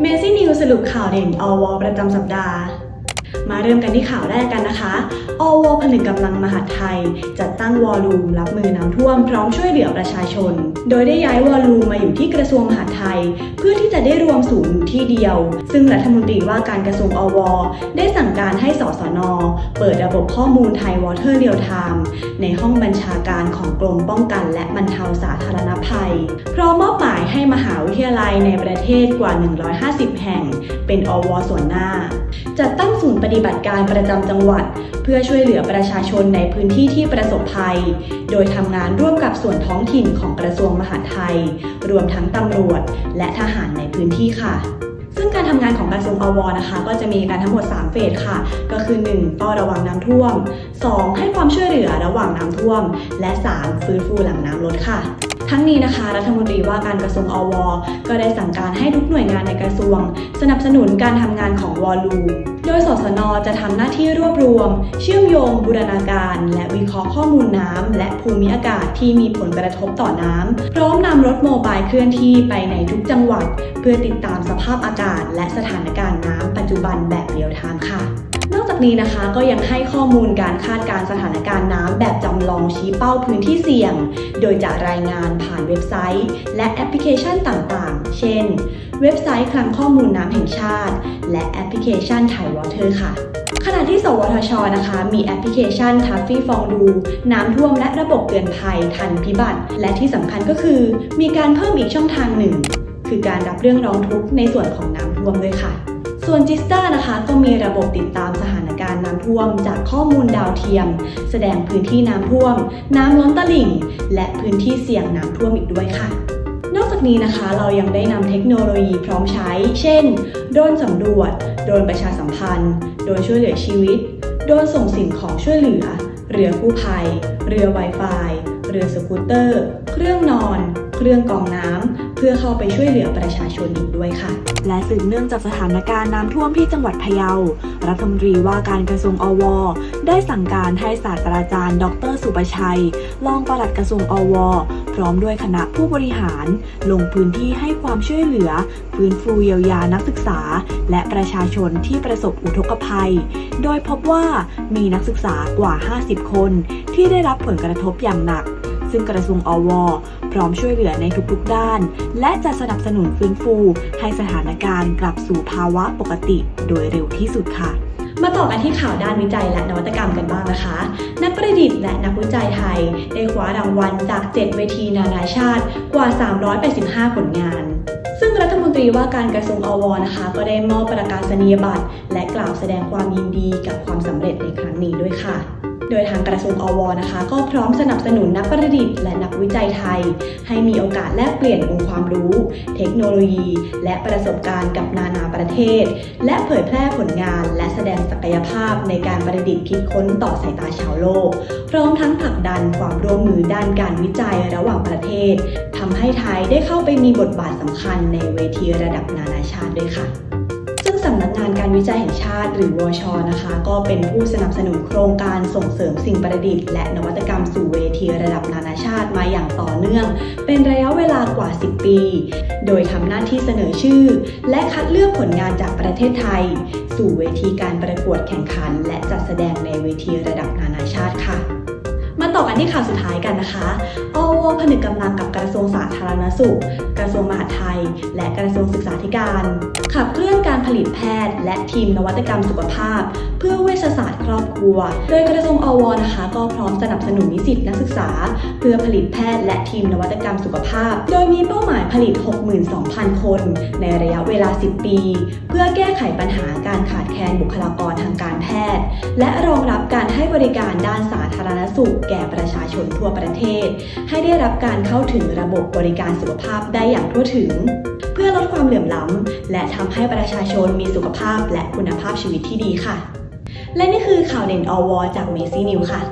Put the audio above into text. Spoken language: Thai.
เมซี่นิวสรุปข่าวเด่นอวประจำสัปดาห์ มาเริ่มกันที่ข่าวแรกกันนะคะอวผนึกกำลังมหาไทย จัดตั้งวอลลุ่มรับมือน้ำท่วมพร้อมช่วยเหลือประชาชน โดยได้ย้ายวอลลุ่มมาอยู่ที่กระทรวงมหาไทย เพื่อที่จะได้รวมศูนย์อยู่ที่เดียว ซึ่งรัฐมนตรีว่าการกระทรวงอว ได้สั่งการให้สสน เปิดระบบข้อมูลไทยวอเตอร์เรียลไทม์ในห้องบัญชาการของกรมป้องกันและบรรเทาสาธารณภัย พร้อมมอบหมายให้มหาวิทยาลัยในประเทศกว่า 150 แห่ง เป็นอวส่วนหน้า จัดตั้งศูนย์ปฏิบัติการประจำจังหวัด เพื่อช่วยเหลือประชาชนในพื้นที่ที่ประสบภัย โดยทำงานร่วมกับส่วนท้องถิ่นของกระทรวงมหาดไทย รวมทั้งตำรวจ และทหารในพื้นที่ค่ะซึ่งการทำงานของกระทรวงอวนะคะ ก็จะมีการทั้งหมด 3 เฟสค่ะ ก็คือ 1. เฝ้าระวังน้ำท่วม 2. ให้ความช่วยเหลือระหว่างน้ำท่วม และ 3. ฟื้นฟูหลังน้ำลดค่ะ ทั้งนี้นะคะ รัฐมนตรีว่าการกระทรวงอว ก็ได้สั่งการให้ทุกหน่วยงานในกระทรวง สนับสนุนการทำงานของวอลูโดยสสนจะทำหน้าที่รวบรวม เชื่อมโยงบูรณาการ และวิเคราะห์ข้อมูลน้ำและภูมิอากาศที่มีผลกระทบต่อน้ำพร้อมนำรถโมบายเคลื่อนที่ไปในทุกจังหวัด เพื่อติดตามสภาพอากาศ และสถานการณ์น้ำปัจจุบันแบบเรียลไทม์ค่ะ จากนี้นะคะก็ยังให้ข้อมูลการคาดการณ์สถานการณ์น้ำแบบจำลองชี้เป้าพื้นที่เสี่ยง โดยจะรายงานผ่านเว็บไซต์ และแอปพลิเคชันต่างๆ เช่น เว็บไซต์คลังข้อมูลน้ำแห่งชาติ และแอปพลิเคชันไทยวอเตอร์ค่ะขณะที่ สวทช นะคะ มีแอปพลิเคชันทัฟฟี่ฟองดู น้ำท่วมและระบบเตือนภัยทันพิบัติ และที่สำคัญก็คือ มีการเพิ่มอีกช่องทางหนึ่ง คือการรับเรื่องร้องทุกข์ในส่วนของน้ำท่วมด้วยค่ะ ส่วนจิสตานะคะก็มีระบบติดตามสถานการณ์น้ำท่วม จากข้อมูลดาวเทียม แสดงพื้นที่น้ำท่วม น้ำล้นตลิ่ง และพื้นที่เสี่ยงน้ำท่วมอีกด้วยค่ะนอกจากนี้นะคะเรายังได้นำเทคโนโลยีพร้อมใช้ เช่น โดรนสำรวจ โดรนประชาสัมพันธ์ โดรนช่วยเหลือชีวิต โดรนส่งสิ่งของช่วยเหลือ เรือกู้ภัย เรือ Wi-Fi เรือสกูตเตอร์ เครื่องนอน เครื่องกองน้ำ เพื่อเข้าไปช่วยเหลือประชาชนอีกด้วยค่ะ และสืบเนื่องจากสถานการณ์น้ำท่วมที่จังหวัดพะเยา รัฐมนตรีว่าการกระทรวงอว ได้สั่งการให้ศาสตราจารย์ ดร สุประชัย รองปลัดกระทรวงอว พร้อมด้วยคณะผู้บริหาร ลงพื้นที่ให้ความช่วยเหลือฟื้นฟูเยียวยานักศึกษา และประชาชนที่ประสบอุทกภัย โดยพบว่ามีนักศึกษากว่า 50 คนที่ได้รับผลกระทบอย่างหนัก ซึ่งกระทรวงอว พร้อมช่วยเหลือในทุกๆด้าน และจะสนับสนุนฟื้นฟู ให้สถานการณ์กลับสู่ภาวะปกติโดยเร็วที่สุดค่ะมาต่อกันที่ข่าวด้านวิจัยและนวัตกรรมกันบ้างนะคะ นักประดิษฐ์และนักวิจัยไทย ได้คว้ารางวัลจาก 7 เวทีนานาชาติกว่า 385 ผลงาน ซึ่งรัฐมนตรีว่าการกระทรวงอวนะคะ ก็ได้มอบประกาศนียบัตร และกล่าวแสดงความยินดีกับความสำเร็จในครั้งนี้ด้วยค่ะ โดยทางกระทรวงอวนะคะ ก็พร้อมสนับสนุนนักประดิษฐ์และนักวิจัยไทย ให้มีโอกาสแลกเปลี่ยนองค์ความรู้ เทคโนโลยี และประสบการณ์กับนานาประเทศ และเผยแพร่ผลงาน และแสดงศักยภาพในการประดิษฐ์คิดค้นต่อสายตาชาวโลก พร้อมทั้งผลักดันความร่วมมือด้านการวิจัยระหว่างประเทศทำให้ไทยได้เข้าไปมีบทบาทสำคัญในเวทีระดับนานาชาติด้วยค่ะ สำนักงานการวิจัยแห่งชาติ หรือวชนะคะ ก็เป็นผู้สนับสนุนโครงการส่งเสริมสิ่งประดิษฐ์ และนวัตกรรมสู่เวทีระดับนานาชาติมาอย่างต่อเนื่อง เป็นระยะเวลากว่า 10 ปี โดยทำหน้าที่เสนอชื่อ และคัดเลือกผลงานจากประเทศไทย สู่เวทีการประกวดแข่งขัน และจัดแสดงในเวทีระดับนานาชาติค่ะ ต่อกันที่ข่าวสุดท้ายกันนะคะอวผนึกกำลังกับกระทรวงสาธารณสุข กระทรวงมหาดไทย และกระทรวงศึกษาธิการ ขับเคลื่อนการผลิตแพทย์ และทีมนวัตกรรมสุขภาพ เพื่อเวชศาสตร์ครอบครัว โดยกระทรวงอวนะคะ ก็พร้อมสนับสนุนนิสิตนักศึกษา เพื่อผลิตแพทย์และทีมนวัตกรรมสุขภาพ โดยมีเป้าหมายผลิต 62,000 คน ในระยะเวลา 10 ปี เพื่อแก้ไขปัญหาการขาดแคลนบุคลากรทางการแพทย์ และรองรับการให้บริการด้านสาธารณสุขแก่ประชาชนทั่วประเทศ ให้ได้รับการเข้าถึงระบบบริการสุขภาพได้อย่างทั่วถึง เพื่อลดความเหลื่อมล้ำ และทำให้ประชาชนมีสุขภาพและคุณภาพชีวิตที่ดีค่ะ และนี่คือข่าวเด่นอวจากเมซี่นิวค่ะ